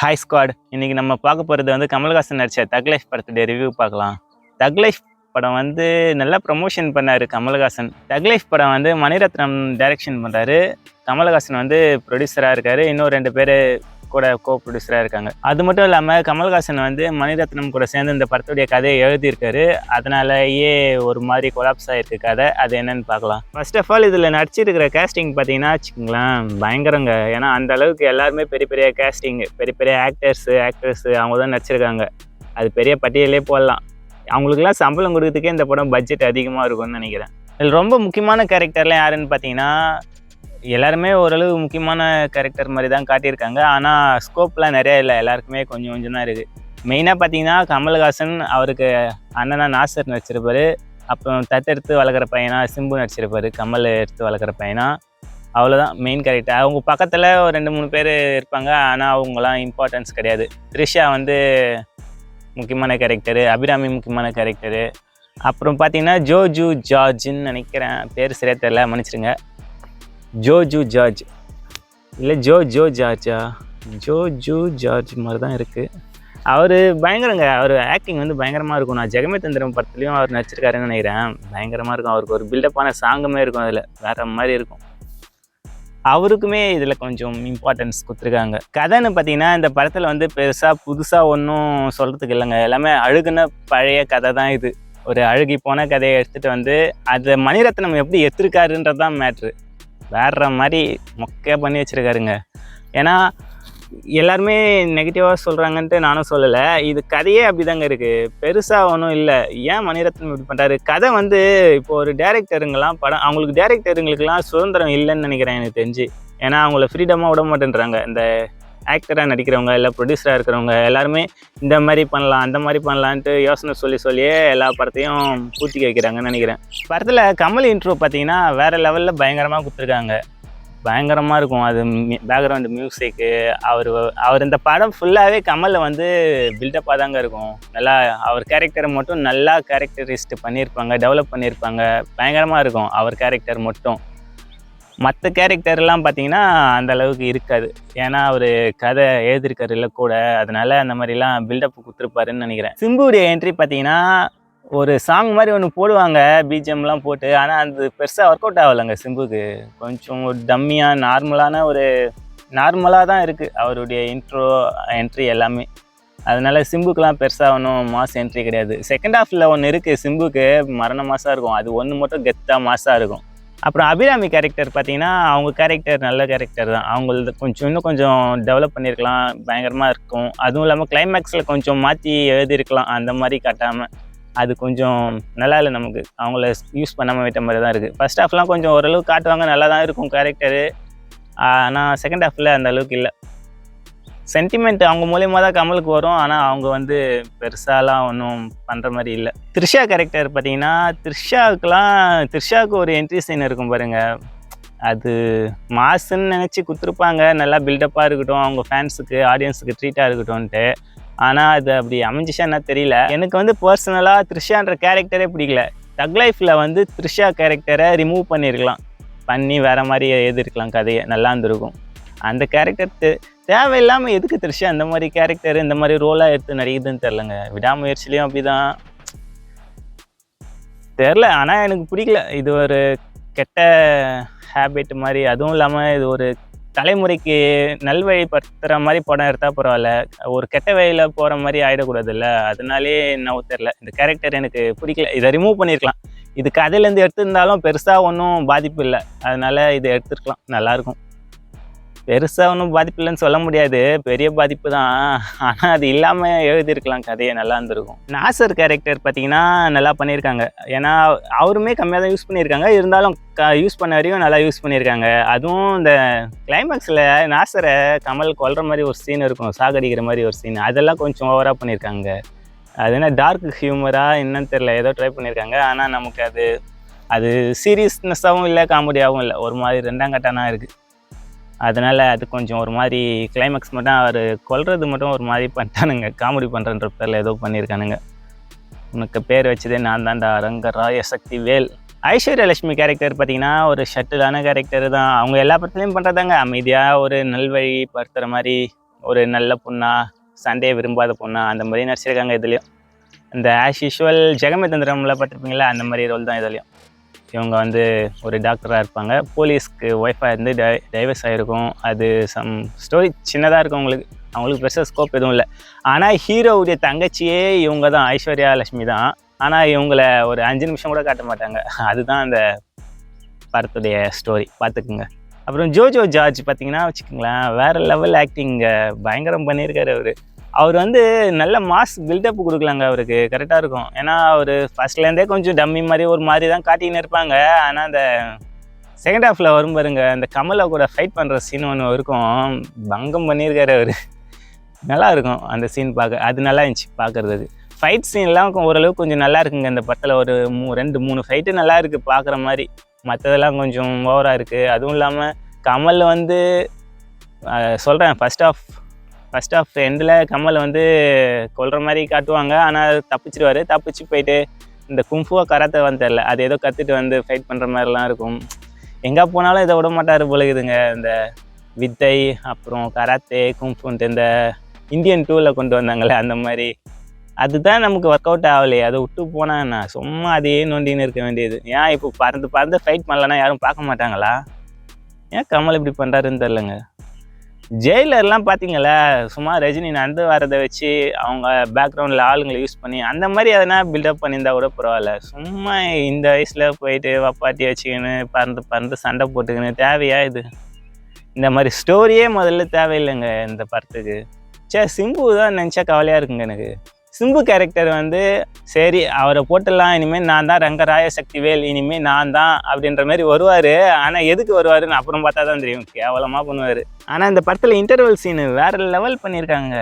Hi squad இன்றைக்கி நம்ம பார்க்க போகிறது வந்து கமல்ஹாசன் நடித்த தக்லைஃப் படத்துடைய ரிவ்யூ பார்க்கலாம். தக்லைஃப் படம் வந்து நல்லா ப்ரமோஷன் பண்ணார் கமல்ஹாசன். தக்லைஃப் படம் வந்து மணிரத்னம் டைரக்ஷன் பண்ணுறாரு கமல்ஹாசன் வந்து ப்ரொடியூசராக இருக்கார். இன்னும் ரெண்டு பேர் கூட கோ ப்ரொடியூசராக இருக்காங்க. அது மட்டும் இல்லாமல் கமல்ஹாசன் வந்து மணிரத்னம் கூட சேர்ந்து இந்த படத்துடைய கதையை எழுதியிருக்காரு. அதனாலயே ஒரு மாதிரி கொலாப்ஸ் ஆகிருக்கு கதை. அது என்னன்னு பார்க்கலாம். ஃபர்ஸ்ட் ஆஃப் ஆல் இதில் நடிச்சிருக்கிற கேஸ்டிங் பார்த்தீங்கன்னா வச்சுக்கோங்களேன் பயங்கரங்க. ஏன்னா அந்த அளவுக்கு எல்லாருமே பெரிய பெரிய கேஸ்டிங் பெரிய பெரிய ஆக்டர்ஸு ஆக்ட்ரஸ் அவங்க தான் நடிச்சிருக்காங்க. அது பெரிய பட்டியலே போடலாம். அவங்களுக்குலாம் சம்பளம் கொடுக்கறதுக்கே இந்த படம் பட்ஜெட் அதிகமாக இருக்கும்னு நினைக்கிறேன். இதில் ரொம்ப முக்கியமான கேரக்டர்லாம் யாருன்னு பார்த்தீங்கன்னா எல்லாருமே ஓரளவு முக்கியமான கேரக்டர் மாதிரி தான் காட்டியிருக்காங்க. ஆனால் ஸ்கோப்லாம் நிறைய இல்லை. எல்லாருக்குமே கொஞ்சம் கொஞ்சம் தான் இருக்குது மெயினாக பார்த்தீங்கன்னா கமல்ஹாசன் அவருக்கு அண்ணனா நாசர் நடிச்சிருப்பாரு. அப்புறம் தத்தெடுத்து வளர்க்குற பையனா சிம்பு நடிச்சிருப்பாரு. கமல் எடுத்து வளர்க்குற பையனா. அவ்வளோதான் மெயின் கேரக்டர் அவங்க பக்கத்தில் ஒரு ரெண்டு மூணு பேர் இருப்பாங்க. ஆனால் அவங்களாம் இம்பார்ட்டன்ஸ் கிடையாது. த்ரிஷா வந்து முக்கியமான கேரக்டரு அபிராமி முக்கியமான கேரக்டரு அப்புறம் பார்த்தீங்கன்னா ஜோஜு ஜார்ஜின்னு நினைக்கிறேன். பேர் சரியாக தெரில மன்னிச்சிருங்க ஜோஜு ஜார்ஜ். இல்லை ஜோ ஜோ ஜார்ஜா. ஜோ ஜூ ஜார்ஜ் மாதிரி தான் இருக்குது அவர் பயங்கரங்க. அவர் ஆக்டிங் வந்து பயங்கரமாக இருக்கும். நான் ஜெகமே தந்திரம் படத்துலையும் அவர் நடிச்சிருக்காருன்னு நினைக்கிறேன். பயங்கரமாக இருக்கும். அவருக்கு ஒரு பில்டப்பான சாங்குமே இருக்கும் அதில். வேற மாதிரி இருக்கும். அவருக்குமே இதில் கொஞ்சம் இம்பார்ட்டன்ஸ் கொடுத்துருக்காங்க. கதைன்னு பார்த்தீங்கன்னா இந்த படத்தில் வந்து பெருசாக புதுசாக ஒன்றும் சொல்கிறதுக்கு இல்லைங்க. எல்லாமே அழுகுன பழைய கதை தான் இது. ஒரு அழுகி போன கதையை எடுத்துகிட்டு வந்து அதை மணிரத்னம் எப்படி எடுத்திருக்காருன்றது தான் மேட்ரு வேற மாதிரி மொக்கையாக பண்ணி வச்சுருக்காருங்க. ஏன்னா எல்லாருமே நெகட்டிவாக சொல்கிறாங்கன்ட்டு நானும் சொல்லலை. இது கதையே அப்படிதாங்க இருக்குது பெருசாக ஒன்றும் இல்லை. ஏன் மணிரத்னம் இப்படி பண்ணுறாரு கதை வந்து இப்போ ஒரு டேரக்டருங்கெல்லாம் படம் அவங்களுக்கு டேரக்டருங்களுக்கெல்லாம் சுதந்திரம் இல்லைன்னு நினைக்கிறேன் எனக்கு தெரிஞ்சு. ஏன்னா அவங்கள ஃப்ரீடமாக விட மாட்டேன்றாங்க. இந்த ஆக்டராக நடிக்கிறவங்க இல்லை ப்ரொடியூசராக இருக்கிறவங்க எல்லாருமே இந்த மாதிரி பண்ணலாம் அந்த மாதிரி பண்ணலான்ட்டு யோசனை சொல்லி சொல்லியே எல்லா படத்தையும் பூர்த்தி வைக்கிறாங்கன்னு நினைக்கிறேன். படத்தில் கமல் இன்ட்ரோ பார்த்தீங்கன்னா வேறு லெவலில் பயங்கரமாக கொடுத்துருக்காங்க. பயங்கரமாக இருக்கும். அது பேக்ரவுண்டு மியூசிக்கு அவர் அவர் இந்த படம் ஃபுல்லாகவே கமலில் வந்து பில்டப்பாக தாங்க இருக்கும். நல்லா அவர் கேரக்டரை மட்டும் நல்லா கேரக்டரிஸ்ட் பண்ணியிருப்பாங்க டெவலப் பண்ணியிருப்பாங்க. பயங்கரமாக இருக்கும். அவர் கேரக்டர் மட்டும். மற்ற கேரக்டர்லாம் பார்த்தீங்கன்னா அந்த அளவுக்கு இருக்காது. ஏன்னா அவர் கதை எழுதியிருக்காருல இல்லை கூட அதனால அந்த மாதிரிலாம் பில்டப் கொடுத்துருப்பாருன்னு நினைக்கிறேன். சிம்புடைய என்ட்ரி பார்த்தீங்கன்னா ஒரு சாங் மாதிரி ஒன்று போடுவாங்க பிஜிஎம்லாம் போட்டு ஆனால் அது பெருசாக ஒர்க் அவுட் ஆகலைங்க சிம்புக்கு. கொஞ்சம் ஒரு டம்மியாக நார்மலான ஒரு நார்மலாக தான் இருக்குது அவருடைய இன்ட்ரோ என்ட்ரி எல்லாமே. அதனால சிம்புக்கெலாம் பெருசாக ஒன்றும் மாஸ் என்ட்ரி கிடையாது. செகண்ட் ஹாஃபில் ஒன்று இருக்குது சிம்புக்கு மரண மாசாக இருக்கும். அது ஒன்று மட்டும் கெத்தாக மாசாக இருக்கும். அப்புறம் அபிராமி கேரக்டர் பார்த்தீங்கன்னா அவங்க கேரக்டர் நல்ல கேரக்டர் தான். அவங்களது கொஞ்சம் இன்னும் கொஞ்சம் டெவலப் பண்ணியிருக்கலாம் பயங்கரமாக இருக்கும். அதுவும் இல்லாமல் கிளைமேக்ஸில் கொஞ்சம் மாற்றி எழுதியிருக்கலாம் அந்த மாதிரி காட்டாமல் அது கொஞ்சம் நல்லா இல்லை நமக்கு. அவங்கள யூஸ் பண்ணாமல் விட்ட மாதிரி தான் இருக்குது ஃபஸ்ட் ஹாஃப்லாம் கொஞ்சம் ஓரளவுக்கு காட்டுவாங்க நல்லா தான் இருக்கும் கேரக்டரு ஆனால் செகண்ட் ஹாஃபில் அந்த அளவுக்கு இல்லை. சென்டிமெண்ட் அவங்க மூலியமாக தான் கமலுக்கு வரும். ஆனால் அவங்க வந்து பெருசாலாம் ஒன்றும் பண்ணுற மாதிரி இல்லை. த்ரிஷா கேரக்டர் பார்த்தீங்கன்னா த்ரிஷாவுக்குலாம் த்ரிஷாவுக்கு ஒரு என்ட்ரி சீன் இருக்கும் பாருங்க. அது மாசுன்னு நினச்சி கொடுத்துருப்பாங்க நல்லா பில்டப்பாக இருக்கட்டும். அவங்க ஃபேன்ஸுக்கு ஆடியன்ஸுக்கு ட்ரீட்டாக இருக்கட்டும்ன்ட்டு. ஆனால் அது அப்படி அமைஞ்சிச்சா என்ன தெரியல. எனக்கு வந்து பர்சனலாக த்ரிஷான்ற கேரக்டரே பிடிக்கல. தக் லைஃப்பில் வந்து த்ரிஷா கேரக்டரை ரிமூவ் பண்ணியிருக்கலாம் பண்ணி வேறு மாதிரி எழுதிருக்கலாம் கதையை. நல்லா இருந்திருக்கும். அந்த கேரக்டர் தேவையில்லாமல் எதுக்கு த்ரிஷா இந்த மாதிரி கேரக்டர் இந்த மாதிரி ரோலாக எடுத்து நடிக்குதுன்னு தெரிலங்க விடாமுயற்சிலையும் அப்படி தான் தெரில ஆனால் எனக்கு பிடிக்கல. இது ஒரு கெட்ட ஹேபிட் மாதிரி. அதுவும் இல்லாமல் இது ஒரு தலைமுறைக்கு நல்வழிப்படுத்துகிற மாதிரி படம் எடுத்தால் பரவாயில்ல. ஒரு கெட்ட வழியில் போகிற மாதிரி ஆகிடக்கூடாதுல்ல அதனாலே என்ன தெரில இந்த கேரக்டர் எனக்கு பிடிக்கல. இதை ரிமூவ் பண்ணியிருக்கலாம் இது கதையிலேருந்து எடுத்திருந்தாலும் பெருசாக ஒன்றும் பாதிப்பு இல்லை. அதனால் இதை எடுத்துருக்கலாம். நல்லாயிருக்கும் பெருசாக ஒன்றும் பாதிப்பு இல்லைன்னு சொல்ல முடியாது. பெரிய பாதிப்பு தான். ஆனால் அது இல்லாமல் எழுதியிருக்கலாம். கதையை நல்லா இருந்திருக்கும். நாசர் கேரக்டர் பார்த்தீங்கன்னா நல்லா பண்ணியிருக்காங்க. ஏன்னா அவருமே கம்மியாக தான் யூஸ் பண்ணியிருக்காங்க. இருந்தாலும் க யூஸ் பண்ண வரையும் நல்லா யூஸ் பண்ணியிருக்காங்க. அதுவும் இந்த கிளைமேக்ஸில் நாசரை கமல் கொல்ற மாதிரி ஒரு சீன் இருக்கும். சாகடிக்கிற மாதிரி ஒரு சீன் அதெல்லாம் கொஞ்சம் ஓவராக பண்ணியிருக்காங்க. அது என்ன டார்க் ஹியூமராக என்னன்னு தெரில ஏதோ ட்ரை பண்ணியிருக்காங்க. ஆனால் நமக்கு அது அது சீரியஸ்னஸாகவும் இல்லை காமெடியாகவும் இல்லை. ஒரு மாதிரி ரெண்டாம் கட்டானா இருக்குது அதனால் அது கொஞ்சம் ஒரு மாதிரி கிளைமேக்ஸ் மட்டும் அவர் கொல்றது மட்டும் ஒரு மாதிரி பண்ணிட்டானுங்க. காமெடி பண்ணுறன்ற பேரில் ஏதோ பண்ணியிருக்கானுங்க உனக்கு பேர் வச்சதே நான் தான்டா. ரங்கராய சக்தி வேல் ஐஸ்வர்யா லட்சுமி கேரக்டர் பார்த்தீங்கன்னா ஒரு ஷட்டிலான கேரக்டர் தான். அவங்க எல்லா படத்துலையும் பண்ணுறதாங்க அமைதியாக ஒரு நல்வழி படுத்துகிற மாதிரி ஒரு நல்ல பொண்ணா சண்டையை விரும்பாத பொண்ணா அந்த மாதிரி நடிச்சிருக்காங்க இதுலேயும். இந்த ஆஸ் யூஷுவல் ஜெகமே தந்திரம்ல பார்த்துருப்பீங்களா அந்த மாதிரி ரோல் தான் இதுலேயும். இவங்க வந்து ஒரு டாக்டராக இருப்பாங்க. போலீஸ்க்கு ஒய்ஃபாக இருந்து டை டைவர்ஸ் ஆகிருக்கும் அது சம் ஸ்டோரி சின்னதாக இருக்கும் அவங்களுக்கு. அவங்களுக்கு பெருசாக ஸ்கோப் எதுவும் இல்லை. ஆனால் ஹீரோவுடைய தங்கச்சியே இவங்க தான். ஐஸ்வர்யா லட்சுமி தான். ஆனால் இவங்கள ஒரு அஞ்சு நிமிஷம் கூட காட்ட மாட்டாங்க. அதுதான் அந்த படத்துடைய ஸ்டோரி பார்த்துக்குங்க அப்புறம் ஜோஜோ ஜார்ஜ் பார்த்தீங்கன்னா வச்சுக்கோங்களேன் வேறு லெவல் ஆக்டிங் பயங்கரம் பண்ணியிருக்காரு அவர். அவர் வந்து நல்ல மாஸ் பில்டப் கொடுக்கலாங்க அவருக்கு. கரெக்டாக இருக்கும். ஏன்னா அவர் ஃபர்ஸ்ட்லேருந்தே கொஞ்சம் டம்மி மாதிரி ஒரு மாதிரி தான் காட்டின்னு இருப்பாங்க. ஆனால் அந்த செகண்ட் ஹாஃபில் வரும் பாருங்க அந்த கமலை கூட ஃபைட் பண்ணுற சீன் ஒன்று இருக்கும். பங்கம் பண்ணியிருக்காரு அவர். நல்லா இருக்கும் அந்த சீன் பார்க்க. அது நல்லா இருந்துச்சு பார்க்குறதுக்கு ஃபைட் சீன்லாம் ஓரளவுக்கு கொஞ்சம் நல்லா இருக்குங்க. இந்த படத்தில் ஒரு மூ ரெண்டு மூணு ஃபைட்டு நல்லா இருக்குது பார்க்குற மாதிரி. மற்றதெல்லாம் கொஞ்சம் ஓவராக இருக்குது அதுவும் இல்லாமல் கமல் வந்து சொல்கிறேன் ஃபஸ்ட் ஆஃப் ஃபஸ்ட் ஆஃப் எண்டில் கமல் வந்து கொல்ற மாதிரி காட்டுவாங்க. ஆனால் தப்பிச்சிடுவார் தப்பிச்சு போயிட்டு இந்த கும்ஃபுவா கராத்தே வந்து தெரில அது ஏதோ கற்றுட்டு வந்து ஃபைட் பண்ணுற மாதிரிலாம் இருக்கும். எங்கே போனாலும் இதை விட மாட்டார் போலகுதுங்க இந்த வித்தை அப்புறம் கராத்தே கும்ஃபுன்ட்டு இந்த இந்தியன் டூவில் கொண்டு வந்தாங்களே அந்த மாதிரி. அதுதான் நமக்கு ஒர்க் அவுட் ஆகலையே. அதை விட்டு போனால் என்ன? சும்மா அதையே நோண்டின்னு இருக்க வேண்டியது. ஏன் இப்போ பறந்து பறந்து ஃபைட் பண்ணலன்னா யாரும் பார்க்க மாட்டாங்களா? ஏன் கமல் இப்படி பண்ணுறாருன்னு தெரிலங்க ஜெயிலர்லாம் பார்த்தீங்களா சும்மா ரஜினி நடந்து வரதை வச்சு அவங்க பேக்ரவுண்டில் ஆளுங்களை யூஸ் பண்ணி அந்த மாதிரி எதனா பில்டப் பண்ணியிருந்தா கூட பரவாயில்ல. சும்மா இந்த வயசில் போயிட்டு வப்பாட்டி வச்சுக்கின்னு பறந்து பறந்து சண்டை போட்டுக்கின்னு தேவையா இது? இந்த மாதிரி ஸ்டோரியே முதல்ல தேவையில்லைங்க இந்த படத்துக்கு. சே சிம்பு தான் நினச்சா கவலையாக இருக்குங்க எனக்கு. சிம்பு கேரக்டர் வந்து சரி அவரை போட்டுடலாம் இனிமேல் நான் தான் ரங்கராய சக்திவேல் இனிமேல் நான் தான் அப்படின்ற மாதிரி வருவார். ஆனால் எதுக்கு வருவாருன்னு அப்புறம் பார்த்தா தான் தெரியும். கேவலமாக பண்ணுவார். ஆனால் இந்த படத்தில் இன்டர்வல் சீனு வேறு லெவல் பண்ணியிருக்காங்க.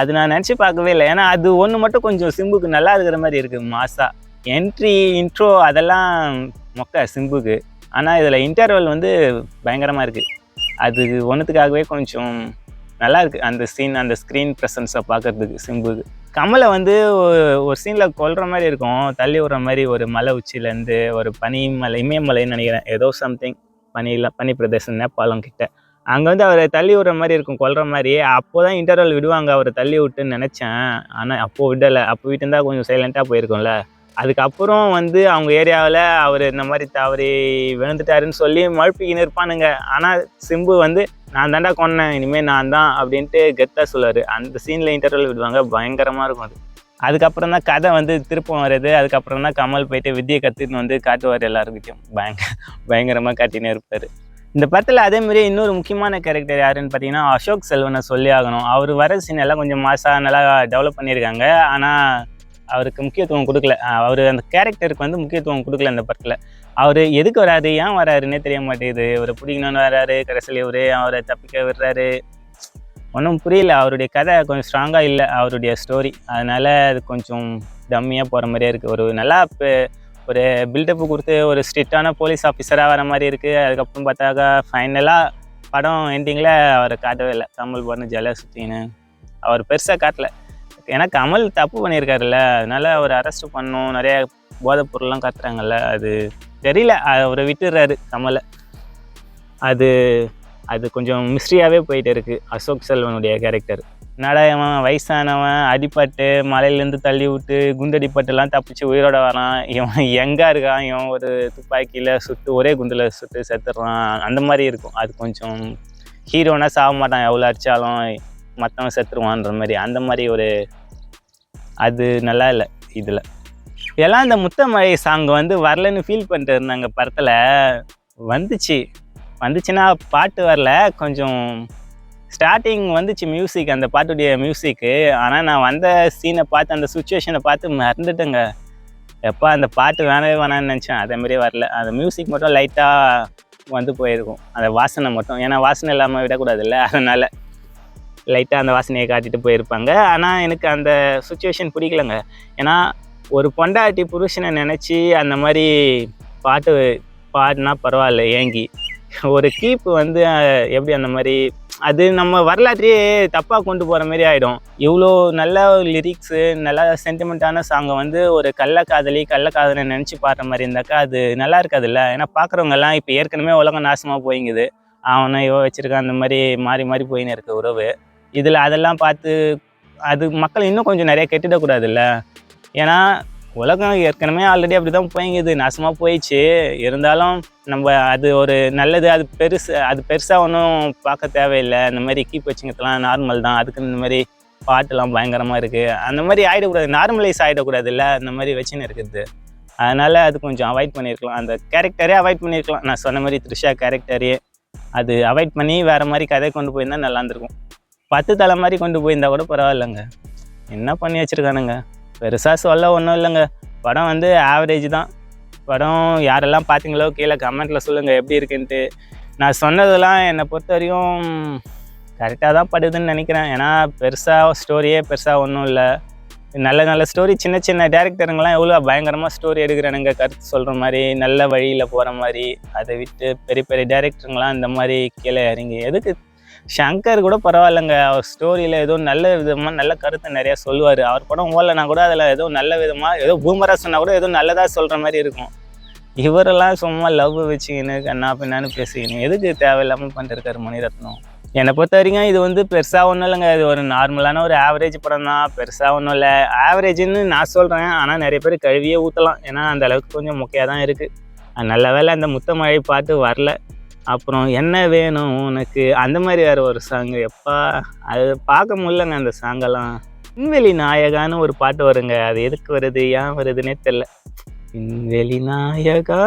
அது நான் நினச்சி பார்க்கவே இல்லை. ஏன்னா அது ஒன்று மட்டும் கொஞ்சம் சிம்புக்கு நல்லா இருக்கிற மாதிரி இருக்குது மாசா. என்ட்ரி இன்ட்ரோ அதெல்லாம் மொக்க சிம்புக்கு. ஆனால் இதில் இன்டர்வல் வந்து பயங்கரமாக இருக்குது அது ஒன்றுத்துக்காகவே கொஞ்சம் நல்லா இருக்குது அந்த சீன் அந்த ஸ்க்ரீன் ப்ரெசன்ஸை பார்க்கறதுக்கு சிம்புக்கு. கமலை வந்து ஒரு சீனில் கொல்ற மாதிரி இருக்கும். தள்ளி விடுற மாதிரி ஒரு மலை உச்சியிலேருந்து ஒரு பனி மலை இமயமலைன்னு நினைக்கிறேன். ஏதோ சம்திங் பனியில் பனி பிரதேசம் நேபாளம் கிட்ட. அங்கே வந்து அவரை தள்ளி விடுற மாதிரி இருக்கும் கொல்ற மாதிரி. அப்போ தான் இன்டர்வல் விடுவாங்க அவரை தள்ளி விட்டுன்னு நினச்சேன். ஆனால் அப்போது விடலை. அப்போ விட்டுருந்தா கொஞ்சம் சைலண்ட்டாக போயிருக்கும்ல. அதுக்கப்புறம் வந்து அவங்க ஏரியாவில் அவர் இந்த மாதிரி தவறி விழுந்துட்டாருன்னு சொல்லி மழுப்பிக்கின்னு இருப்பானுங்க. ஆனால் சிம்பு வந்து நான் தாண்டா கொன்னேன் இனிமேல் நான் தான் அப்படின்ட்டு கெத்தாக சொல்லுவார். அந்த சீனில் இன்டர்வல் விடுவாங்க பயங்கரமாக இருக்கும் அது. அதுக்கப்புறம் தான் கதை வந்து திருப்பம் வருது. அதுக்கப்புறம் தான் கமல் போயிட்டு வித்தியை கற்றுன்னு வந்து காட்டுவார் எல்லாருக்கிட்டையும் பயங்க பயங்கரமாக காட்டினே இருப்பார். இந்த படத்தில் அதே இன்னொரு முக்கியமான கேரக்டர் யாருன்னு பார்த்தீங்கன்னா அசோக் செல்வனை சொல்லி ஆகணும். அவர் வர சீன் எல்லாம் கொஞ்சம் மாசாக நல்லா டெவலப் பண்ணியிருக்காங்க. ஆனால் அவருக்கு முக்கியத்துவம் கொடுக்கல. அவர் அந்த கேரக்டருக்கு வந்து முக்கியத்துவம் கொடுக்கல இந்த படத்தில். அவர் எதுக்கு வராரு? ஏன் வராருன்னே தெரிய மாட்டேங்குது. இவரை பிடிக்கணும்னு வராரு. கடைசியில் இவர் அவரை தப்பிக்க விடுறாரு. ஒன்றும் புரியல. அவருடைய கதை கொஞ்சம் ஸ்ட்ராங்காக இல்லை. அவருடைய ஸ்டோரி அதனால் அது கொஞ்சம் டம்மியாக போகிற மாதிரியே இருக்குது ஒரு நல்லா இப்போ ஒரு பில்டப்பு கொடுத்து ஒரு ஸ்ட்ரிக்டான போலீஸ் ஆஃபீஸராக வர மாதிரி இருக்குது அதுக்கப்புறம் பார்த்தாக்கா ஃபைனலாக படம் எண்டிங்கில் அவரை காட்டவே இல்லை. கமல் பண்ணு ஜெல சுற்றின்னு அவர் பெருசாக காட்டல. ஏன்னா கமல் தப்பு பண்ணியிருக்காருல்ல. அதனால அவர் அரெஸ்ட் பண்ணும். நிறைய போதைப் பொருள்லாம் காட்டுறாங்கல்ல. அது தெரியல அவரை விட்டுடுறாரு கமலை. அது அது கொஞ்சம் மிஸ்ட்ரியாகவே போயிட்டு இருக்குது அசோக் செல்வனுடைய கேரக்டர் என்னடா இவன் வயசானவன் அடிப்பட்டு மலையிலேருந்து தள்ளி விட்டு குண்டடிப்பட்டுலாம் தப்பிச்சு உயிரோட வரான் இவன் எங்கே இருக்கான் இவன் ஒரு துப்பாக்கியில் சுட்டு ஒரே குண்டில் சுட்டு செத்துடுறான் அந்த மாதிரி இருக்கும். அது கொஞ்சம் ஹீரோனா சாக மாட்டான் எவ்வளோ அடித்தாலும் மற்றவன் செத்துருவான்ற மாதிரி. அந்த மாதிரி ஒரு அது நல்லா இல்லை இதில். எல்லாம் இந்த முத்தமழை சாங் வந்து வரலன்னு ஃபீல் பண்ணிட்டு இருந்தாங்க படத்தில். வந்துச்சு. வந்துச்சுன்னா பாட்டு வரல. கொஞ்சம் ஸ்டார்டிங் வந்துச்சு மியூசிக் அந்த பாட்டுடைய மியூசிக்கு ஆனால் நான் வந்த சீனை பார்த்து அந்த சுச்சுவேஷனை பார்த்து மறந்துட்டேங்க. எப்போ அந்த பாட்டு வேணவே வேணான்னு நினச்சேன். அதே மாதிரியே வரல. அந்த மியூசிக் மட்டும் லைட்டாக வந்து போயிருக்கும். அந்த வாசனை மட்டும். ஏன்னா வாசனை இல்லாமல் விடக்கூடாதுல்ல. அதனால் லைட்டாக அந்த வாசனையை காட்டிட்டு போயிருப்பாங்க. ஆனால் எனக்கு அந்த சுச்சுவேஷன் பிடிக்கலங்க. ஏன்னா ஒரு பொண்டாட்டி புருஷனை நினச்சி அந்த மாதிரி பாட்டு பாடினா பரவாயில்ல ஏங்கி. ஒரு கீப்பு வந்து எப்படி அந்த மாதிரி அது நம்ம வரலாற்றையே தப்பாக கொண்டு போகிற மாதிரி ஆகிடும் இவ்வளோ நல்ல லிரிக்ஸு நல்ல சென்டிமெண்ட்டான சாங்கை வந்து ஒரு கள்ளக்காதலி கள்ளக்காதலை நினச்சி பாடுற மாதிரி இருந்தாக்கா அது நல்லா இருக்காதுல்ல? ஏன்னா பார்க்குறவங்கெல்லாம் இப்போ ஏற்கனவே உலகம் நாசமாக போயிங்குது. அவனை இவ வச்சுருக்கான் அந்த மாதிரி மாறி மாறி போயின்னு இருக்க உறவு. இதில் அதெல்லாம் பார்த்து அது மக்கள் இன்னும் கொஞ்சம் நிறைய கெட்டுடக்கூடாதுல்ல? ஏன்னா உலகம் ஏற்கனவே ஆல்ரெடி அப்படி தான் போய்ங்குது. நாசமாக போயிடுச்சு இருந்தாலும் நம்ம அது ஒரு நல்லது அது பெருசு அது பெருசாக ஒன்றும் பார்க்க தேவையில்லை. இந்த மாதிரி கீப் வச்சுங்கிறதுலாம் நார்மல் தான். அதுக்கு இந்த மாதிரி பாட்டுலாம் பயங்கரமாக இருக்குது அந்த மாதிரி ஆகிடக்கூடாது நார்மலைஸ் ஆகிடக்கூடாதுல்ல அந்த மாதிரி வச்சுன்னு இருக்குது. அதனால் அது கொஞ்சம் அவாய்ட் பண்ணியிருக்கலாம் அந்த கேரக்டரே அவாய்ட் பண்ணியிருக்கலாம் நான் சொன்ன மாதிரி த்ரிஷா கேரக்டரே அது அவாய்ட் பண்ணி வேறு மாதிரி கதை கொண்டு போயிருந்தால் நல்லா இருந்திருக்கும். பத்து தலை மாதிரி கொண்டு போயிருந்தா கூட பரவாயில்லைங்க. என்ன பண்ணி வச்சுருக்கானுங்க? பெருசாக சொல்ல ஒன்றும் இல்லைங்க. படம் வந்து ஆவரேஜ் தான். படம் யாரெல்லாம் பார்த்தீங்களோ கீழே கமெண்ட்டில் சொல்லுங்கள் எப்படி இருக்குன்ட்டு. நான் சொன்னதெல்லாம் என்னை பொறுத்த வரையும் கரெக்டாக தான் படுதுன்னு நினைக்கிறேன். ஏன்னா பெருசாக ஸ்டோரியே பெருசாக ஒன்றும் இல்லை. நல்ல நல்ல ஸ்டோரி சின்ன சின்ன டேரக்டருங்கெல்லாம் எவ்வளோ பயங்கரமாக ஸ்டோரி எடுக்கிறானுங்க கருத்து சொல்கிற மாதிரி நல்ல வழியில் போகிற மாதிரி. அதை விட்டு பெரிய பெரிய டேரக்டருங்களாம் இந்த மாதிரி கீழே இறங்கி எதுக்கு ஷங்கர் கூட பரவாயில்லைங்க. அவர் ஸ்டோரியில் ஏதோ நல்ல விதமாக நல்ல கருத்தை நிறையா சொல்லுவார். அவர் படம் ஓடலைனா கூட அதில் ஏதோ நல்ல விதமாக ஏதோ பூமரா சொன்னால் கூட ஏதோ நல்லதாக சொல்கிற மாதிரி இருக்கும். இவரெல்லாம் சும்மா லவ் வச்சுக்கின்னு கண்ணா பின்னான்னு பேசிக்கின்னு எதுக்கு தேவையில்லாமல் பண்ணிருக்காரு மணிரத்னம்? என்னை பொறுத்த வரைக்கும் இது வந்து பெருசாக ஒன்றும் இல்லைங்க. இது ஒரு நார்மலான ஒரு ஆவரேஜ் படம் தான். பெருசாக ஒன்றும் இல்லை. ஆவரேஜ்னு நான் சொல்கிறேன் ஆனால் நிறைய பேர் கழுவியே ஊற்றலாம் ஏன்னா அந்த அளவுக்கு கொஞ்சம் முக்கியாக தான் இருக்குது நல்ல வேளை அந்த முத்தமழை பார்த்து வரல. அப்புறம் என்ன வேணும் உனக்கு? அந்த மாதிரி வேறு ஒரு சாங்கு எப்பா அது பார்க்க முடியலங்க அந்த சாங்கெல்லாம் விண்வெளி நாயகான்னு ஒரு பாட்டு வருங்க. அது எதுக்கு வருது? ஏன் வருதுன்னே தெரில விண்வெளி நாயகா